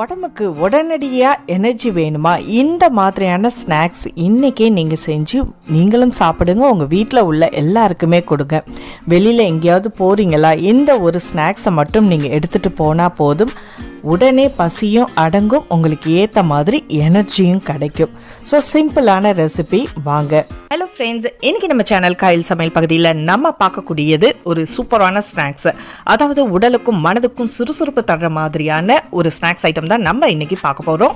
உடம்புக்கு உடனடியாக எனர்ஜி வேணுமா? இந்த மாதிரியான ஸ்நாக்ஸ் இன்றைக்கே நீங்கள் செஞ்சு நீங்களும் சாப்பிடுங்க. உங்கள் வீட்டில் உள்ள எல்லாருக்குமே கொடுங்க. வெளியில் எங்கேயாவது போகிறீங்களா இந்த ஒரு ஸ்நாக்ஸை மட்டும் நீங்கள் எடுத்துகிட்டு போனால் போதும். உடனே பசியும் அடங்கும் உங்களுக்கு ஏற்ற மாதிரி எனர்ஜியும் கிடைக்கும். ஸோ சிம்பிளான ரெசிபி வாங்க. ஹலோ ஃப்ரெண்ட்ஸ் இன்னைக்கு நம்ம சேனல் காயில் சமையல் பகுதியில் நம்ம பார்க்கக்கூடியது ஒரு சூப்பரான ஸ்நாக்ஸ் அதாவது உடலுக்கும் மனதுக்கும் சுறுசுறுப்பு தர்ற மாதிரியான ஒரு ஸ்நாக்ஸ் ஐட்டம் தான் நம்ம இன்னைக்கு பார்க்க போகிறோம்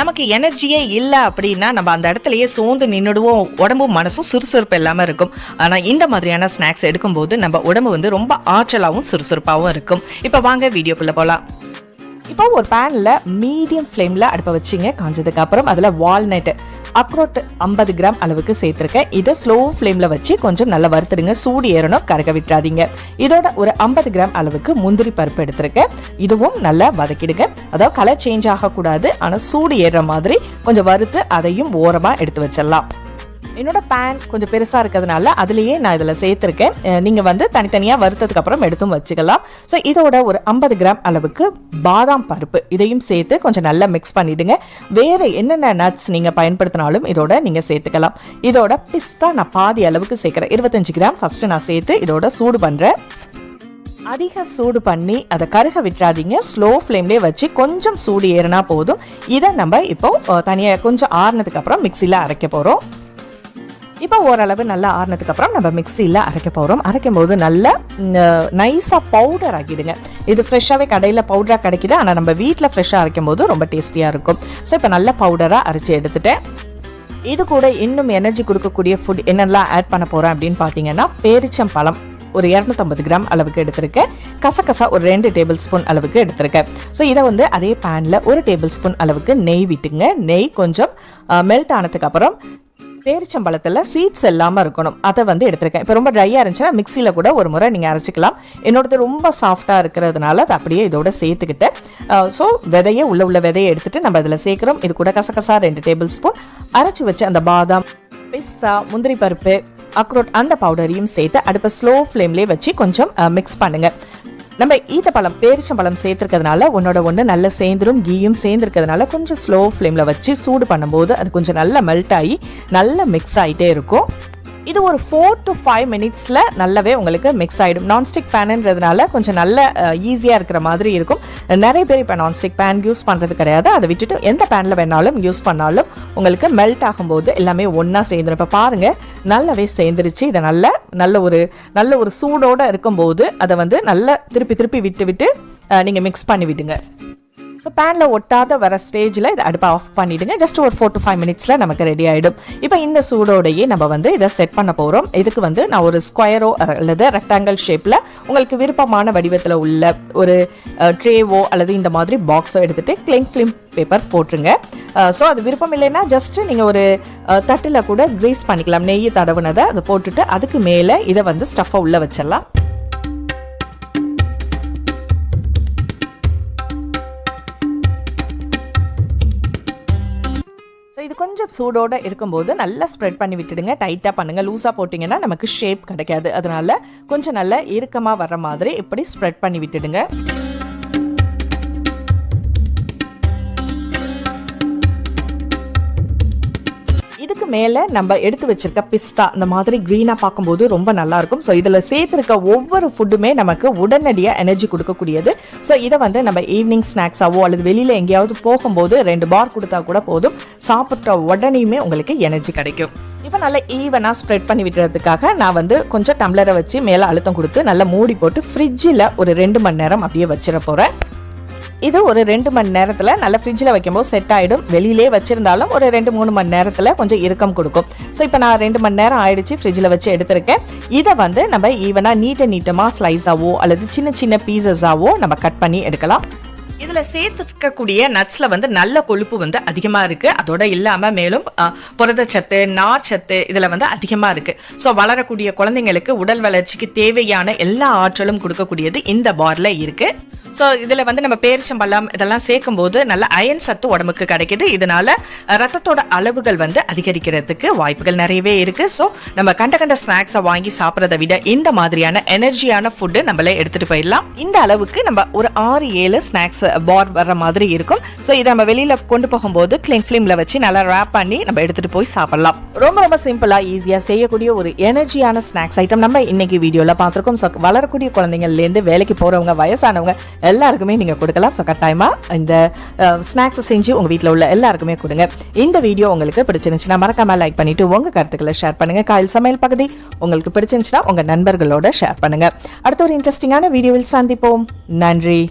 நமக்கு எனர்ஜியே இல்லை அப்படின்னா நம்ம அந்த இடத்துலயே சோர்ந்து நின்றுடுவோம் உடம்பும் மனசும் சுறுசுறுப்பு இல்லாமல் இருக்கும். ஆனால் இந்த மாதிரியான ஸ்நாக்ஸ் எடுக்கும்போது நம்ம உடம்பு வந்து ரொம்ப ஆற்றலாகவும் சுறுசுறுப்பாகவும் இருக்கும். இப்போ வாங்க வீடியோக்குள்ளே போகலாம் இப்போ ஒரு பேனில் மீடியம் ஃப்ளேமில் அடுப்பை வச்சிங்க காஞ்சதுக்கு அப்புறம் அதில் வால்நட் அக்ரோட் ஐம்பது கிராம் அளவுக்கு சேர்த்துருக்கேன். இதை ஸ்லோ ஃப்ளேமில் வச்சு கொஞ்சம் நல்லா வறுத்துடுங்க. சூடு ஏறணும் கரக விட்டுறாதீங்க. இதோட ஒரு ஐம்பது கிராம் அளவுக்கு முந்திரி பருப்பு எடுத்திருக்கேன். இதுவும் நல்லா வதக்கிடுங்க. அதாவது கலர் சேஞ்ச் ஆகக்கூடாது ஆனால் சூடு ஏறுற மாதிரி கொஞ்சம் வறுத்து அதையும் ஓரமாக எடுத்து வச்சிடலாம். என்னோட பேன் கொஞ்சம் பெருசாக இருக்கிறதுனால அதுலேயே நான் இதில் சேர்த்துருக்கேன். நீங்கள் வந்து தனித்தனியாக வறுத்ததுக்கு அப்புறம் எடுத்தும் வச்சுக்கலாம். ஸோ இதோட ஒரு ஐம்பது கிராம் அளவுக்கு பாதாம் பருப்பு இதையும் சேர்த்து கொஞ்சம் நல்லா மிக்ஸ் பண்ணிவிடுங்க வேறு என்னென்ன நட்ஸ் நீங்கள் பயன்படுத்தினாலும் இதோட நீங்கள் சேர்த்துக்கலாம். இதோட பிஸ்தா நான் பாதி அளவுக்கு சேர்க்குறேன். இருபத்தஞ்சு கிராம் ஃபஸ்ட்டு நான் சேர்த்து இதோட சூடு பண்ணுறேன் அதிக சூடு பண்ணி அதை கருக விட்டுறாதீங்க. ஸ்லோ ஃப்ளேம்லேயே வச்சு கொஞ்சம் சூடு ஏறினா போதும். இதை நம்ம இப்போ தனியாக கொஞ்சம் ஆறுனதுக்கு அப்புறம் மிக்சியில் அரைக்க போகிறோம் இப்போ ஓரளவு நல்லா ஆறினதுக்கப்புறம் நம்ம மிக்சியில் அரைக்க போகிறோம் அரைக்கும் போது நல்லா நைஸாக பவுடர் ஆக்கிடுங்க இது ஃப்ரெஷ்ஷாகவே கடையில் பவுடராக கிடைக்குது. ஆனால் நம்ம வீட்டில் ஃப்ரெஷ்ஷாக அரைக்கும் போது ரொம்ப டேஸ்டியாக இருக்கும். ஸோ இப்போ நல்ல பவுடராக அரைச்சி எடுத்துட்டேன். இது கூட இன்னும் எனர்ஜி கொடுக்கக்கூடிய ஃபுட் என்னெல்லாம் ஆட் பண்ண போகிறேன் அப்படின்னு பார்த்தீங்கன்னா பேரிச்சம் பழம் ஒரு இரநூத்தம்பது கிராம் அளவுக்கு எடுத்திருக்கேன். கசகசா ஒரு ரெண்டு டேபிள் ஸ்பூன் அளவுக்கு எடுத்திருக்கேன். ஸோ இதை வந்து அதே பேனில் ஒரு டேபிள் ஸ்பூன் அளவுக்கு நெய் விட்டுங்க. நெய் கொஞ்சம் மெல்ட் ஆனதுக்கப்புறம் பேரிச்சம்பழத்தில் சீட்ஸ் இல்லாமல் இருக்கணும். அதை வந்து எடுத்திருக்கேன். இப்போ ரொம்ப ட்ரையாக இருந்துச்சுன்னா மிக்சியில் கூட ஒரு முறை நீங்கள் அரைச்சிக்கலாம். என்னோடது ரொம்ப சாஃப்டாக இருக்கிறதுனால அதை அப்படியே இதோட சேர்த்துக்கிட்டேன் ஸோ விதையை உள்ள உள்ள விதையை எடுத்துகிட்டு நம்ம இதில் சேர்க்குறோம். இது கூட கசகசா ரெண்டு டேபிள் ஸ்பூன் அரைச்சி வச்சு அந்த பாதாம் பிஸ்தா முந்திரி பருப்பு அக்ரோட் அந்த பவுடரையும் சேர்த்து அடுப்பை ஸ்லோ ஃப்ளேம்லேயே வச்சு கொஞ்சம் மிக்ஸ் பண்ணுங்கள் நம்ம ஈத்தப்பழம் பேரிச்சம்பழம் சேர்த்துருக்கிறதுனால உன்னோட ஒன்று நல்லா சேர்ந்துடும் கீயும் சேர்ந்துருக்கிறதுனால கொஞ்சம் ஸ்லோ ஃப்ளேமில் வச்சு சூடு பண்ணும்போது அது கொஞ்சம் நல்லா மெல்ட் ஆகி நல்லா மிக்ஸ் ஆகிட்டே இருக்கும். இது ஒரு ஃபோர் டு ஃபைவ் மினிட்ஸில் நல்லாவே உங்களுக்கு மிக்ஸ் ஆகிடும் நான்ஸ்டிக் பேனுன்றதுனால கொஞ்சம் நல்ல ஈஸியாக இருக்கிற மாதிரி இருக்கும். நிறைய பேர் இப்போ நான்ஸ்டிக் பேன் யூஸ் பண்ணுறது கிடையாது. அதை விட்டுட்டு எந்த பேனில் வேணாலும் யூஸ் பண்ணாலும் உங்களுக்கு மெல்ட் ஆகும்போது எல்லாமே ஒன்றா சேர்ந்துடும் இப்போ பாருங்கள் நல்லாவே சேர்ந்துருச்சு. இதை நல்ல நல்ல ஒரு நல்ல ஒரு சூடோடு இருக்கும்போது அதை வந்து நல்லா திருப்பி திருப்பி விட்டு விட்டு நீங்கள் மிக்ஸ் பண்ணி விடுங்க. ஸோ பேனில் ஒட்டாத வர ஸ்டேஜில் இதை அடுப்பை ஆஃப் பண்ணிவிடுங்க ஜஸ்ட் ஒரு ஃபோர் டு ஃபைவ் மினிட்ஸில் நமக்கு ரெடி ஆகிடும் இப்போ இந்த சூடோடையே நம்ம வந்து இதை செட் பண்ண போகிறோம் இதுக்கு வந்து நான் ஒரு ஸ்கொயரோ அல்லது ரெக்டாங்கிள் ஷேப்பில் உங்களுக்கு விருப்பமான வடிவத்தில் உள்ள ஒரு ட்ரேவோ அல்லது இந்த மாதிரி பாக்ஸோ எடுத்துகிட்டு கிளிங் ஃபிலிம் பேப்பர் போட்டுருங்க. Uh, ஸோ அது விருப்பம் இல்லைன்னா ஜஸ்ட்டு நீங்கள் ஒரு uh, தட்டில் கூட க்ரீஸ் பண்ணிக்கலாம். நெய் தடவுனதை அதை போட்டுட்டு அதுக்கு மேலே இதை வந்து ஸ்டஃப்பை உள்ளே வச்சிடலாம். ஸோ இது கொஞ்சம் சூடோடு இருக்கும்போது நல்லா ஸ்ப்ரெட் பண்ணி விட்டுடுங்க. டைட்டாக பண்ணுங்கள் லூஸாக போட்டிங்கன்னா நமக்கு ஷேப் கிடைக்காது. அதனால் கொஞ்சம் நல்லா இறுக்கமாக வர்ற மாதிரி இப்படி ஸ்ப்ரெட் பண்ணி விட்டுடுங்க. இதுக்கு மேலே நம்ம எடுத்து வச்சிருக்க பிஸ்தா இந்த மாதிரி க்ரீனாக பார்க்கும்போது ரொம்ப நல்லாயிருக்கும். ஸோ இதில் சேர்த்துருக்க ஒவ்வொரு ஃபுட்டுமே நமக்கு உடனடியாக எனர்ஜி கொடுக்கக்கூடியது. ஸோ இதை வந்து நம்ம ஈவினிங் ஸ்நாக்ஸாவோ அல்லது வெளியில் எங்கேயாவது போகும்போது ரெண்டு பார் கொடுத்தா கூட போதும். சாப்பிட்ட உடனேயுமே உங்களுக்கு எனர்ஜி கிடைக்கும். இப்போ நல்லா ஈவனாக ஸ்ப்ரெட் பண்ணி விட்டுறதுக்காக நான் வந்து கொஞ்சம் டம்ளரை வச்சு மேலே அழுத்தம் கொடுத்து நல்லா மூடி போட்டு ஃப்ரிட்ஜில் ஒரு ரெண்டு மணி நேரம் அப்படியே வச்சிட போகிறேன் இது ஒரு ரெண்டு மணி நேரத்தில் நல்ல ஃப்ரிட்ஜில் வைக்கும்போது செட் ஆகிடும் வெளியிலே வச்சுருந்தாலும் ஒரு ரெண்டு மூணு மணி நேரத்தில் கொஞ்சம் இறுக்கம் கொடுக்கும். ஸோ இப்போ நான் ரெண்டு மணி நேரம் ஆயிடுச்சு ஃப்ரிட்ஜில் வச்சு எடுத்திருக்கேன். இதை வந்து நம்ம ஈவனாக நீட்ட நீட்டமாக ஸ்லைஸாவோ அல்லது சின்ன சின்ன பீசஸாவோ நம்ம கட் பண்ணி எடுக்கலாம். இதில் சேர்த்துக்கக்கூடிய நட்ஸில் வந்து நல்ல கொழுப்பு வந்து அதிகமாக இருக்குது அதோட இல்லாமல் மேலும் புரதச்சத்து நார்ச்சத்து இதில் வந்து அதிகமாக இருக்குது ஸோ வளரக்கூடிய குழந்தைங்களுக்கு உடல் வளர்ச்சிக்கு தேவையான எல்லா ஆற்றலும் கொடுக்கக்கூடியது இந்த பாரில் இருக்குது ஸோ இதில் வந்து நம்ம பேரிச்சம்பழம் இதெல்லாம் சேர்க்கும்போது நல்ல அயன் சத்து உடம்புக்கு கிடைக்கிது. இதனால ரத்தத்தோட அளவுகள் வந்து அதிகரிக்கிறதுக்கு வாய்ப்புகள் நிறையவே இருக்கு. ஸோ நம்ம கண்ட கண்ட ஸ்நாக்ஸை வாங்கி சாப்பிட்றத விட இந்த மாதிரியான எனர்ஜியான ஃபுட்டு நம்மளே எடுத்துகிட்டு போயிடலாம். இந்த அளவுக்கு நம்ம ஒரு ஆறு ஏழு ஸ்நாக்ஸ் பார் வர்ற மாதிரி இருக்கும். ஸோ இதை நம்ம வெளியில் கொண்டு போகும்போது கிளிங் ஃபிலிமில் வச்சு நல்லா ரேப் பண்ணி நம்ம எடுத்துகிட்டு போய் சாப்பிடலாம். ரொம்ப ரொம்ப சிம்பிளாக ஈஸியாக செய்யக்கூடிய ஒரு எனர்ஜியான ஸ்நாக்ஸ் ஐட்டம் நம்ம இன்னைக்கு வீடியோவில் பார்த்துருக்கோம். ஸோ வளரக்கூடிய குழந்தைங்கள்லேருந்து வேலைக்கு போகிறவங்க வயசானவங்க எல்லாருக்குமே நீங்கள் கொடுக்கலாம். ஸோ கட்டாயமாக இந்த ஸ்நாக்ஸை செஞ்சு உங்கள் வீட்டில் உள்ள எல்லாருக்குமே கொடுங்க. இந்த வீடியோ உங்களுக்கு பிடிச்சிருந்துச்சுன்னா மறக்காமல் லைக் பண்ணிவிட்டு உங்கள் கருத்துக்களை ஷேர் பண்ணுங்கள் காயல் சமையல் பகுதி உங்களுக்கு பிடிச்சிருந்துச்சுன்னா உங்கள் நண்பர்களோட ஷேர் பண்ணுங்கள் அடுத்த ஒரு இன்ட்ரெஸ்டிங்கான வீடியோவில் சந்திப்போம். நன்றி.